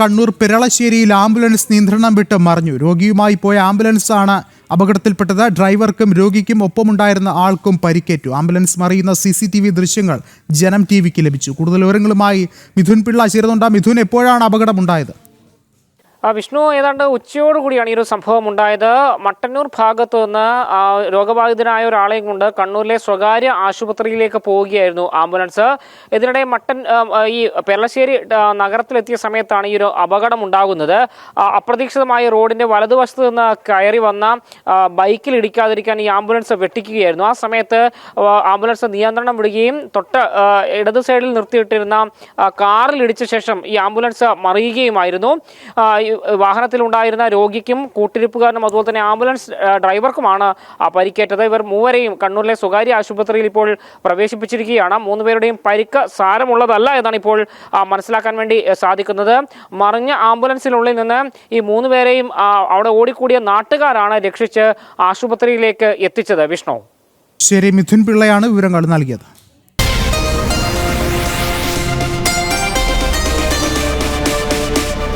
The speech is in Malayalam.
കണ്ണൂർ പെരളശ്ശേരിയിൽ ആംബുലൻസ് നിയന്ത്രണം വിട്ട് മറിഞ്ഞു. രോഗിയുമായി പോയ ആംബുലൻസാണ് അപകടത്തിൽപ്പെട്ടത്. ഡ്രൈവർക്കും രോഗിക്കും ഒപ്പമുണ്ടായിരുന്ന ആൾക്കും പരിക്കേറ്റു. ആംബുലൻസ് മറിയുന്ന സി സി ടി വി ദൃശ്യങ്ങൾ ജനം ടി വിക്ക് ലഭിച്ചു. കൂടുതൽ വിവരങ്ങളുമായി മിഥുൻ പിള്ള ചേരുന്നുണ്ട്. മിഥുൻ എപ്പോഴാണ് അപകടമുണ്ടായത്? വിഷ്ണു ഏതാണ്ട് ഉച്ചയോടുകൂടിയാണ് ഈ ഒരു സംഭവം ഉണ്ടായത് മട്ടന്നൂർ ഭാഗത്തു നിന്ന് രോഗബാധിതനായ ഒരാളെയും കൊണ്ട് കണ്ണൂരിലെ സ്വകാര്യ ആശുപത്രിയിലേക്ക് പോവുകയായിരുന്നു ആംബുലൻസ്. ഇതിനിടെ മട്ടൻ ഈ പെരളശ്ശേരി നഗരത്തിലെത്തിയ സമയത്താണ് ഈ ഒരു അപകടം ഉണ്ടാകുന്നത് അപ്രതീക്ഷിതമായി റോഡിന്റെ വലതുവശത്ത് നിന്ന് കയറി വന്ന ബൈക്കിൽ ഇടിക്കാതിരിക്കാൻ ഈ ആംബുലൻസ് വെട്ടിക്കുകയായിരുന്നു. ആ സമയത്ത് ആംബുലൻസ് നിയന്ത്രണം വിടുകയും തൊട്ട് ഇടതു സൈഡിൽ നിർത്തിയിട്ടിരുന്ന കാറിൽ ഇടിച്ച ശേഷം ഈ ആംബുലൻസ് മറിയുകയുമായിരുന്നു. വാഹനത്തിലുണ്ടായിരുന്ന രോഗിക്കും കൂട്ടിരിപ്പുകാരനും അതുപോലെ തന്നെ ആംബുലൻസ് ഡ്രൈവർക്കുമാണ് പരിക്കേറ്റത്. ഇവർ മൂവരെയും കണ്ണൂരിലെ സ്വകാര്യ ആശുപത്രിയിൽ ഇപ്പോൾ പ്രവേശിപ്പിച്ചിരിക്കുകയാണ്. മൂന്നുപേരുടെയും പരിക്ക് സാരമുള്ളതല്ല എന്നാണ് ഇപ്പോൾ മനസ്സിലാക്കാൻ വേണ്ടി സാധിക്കുന്നത്. മറിഞ്ഞ ആംബുലൻസിനുള്ളിൽ നിന്ന് ഈ മൂന്നുപേരെയും അവിടെ ഓടിക്കൂടിയ നാട്ടുകാരാണ് രക്ഷിച്ച് ആശുപത്രിയിലേക്ക് എത്തിച്ചത്. വിഷ്ണു. ശരി മിഥുൻ പിള്ളയാണ് വിവരങ്ങൾ നൽകിയത്.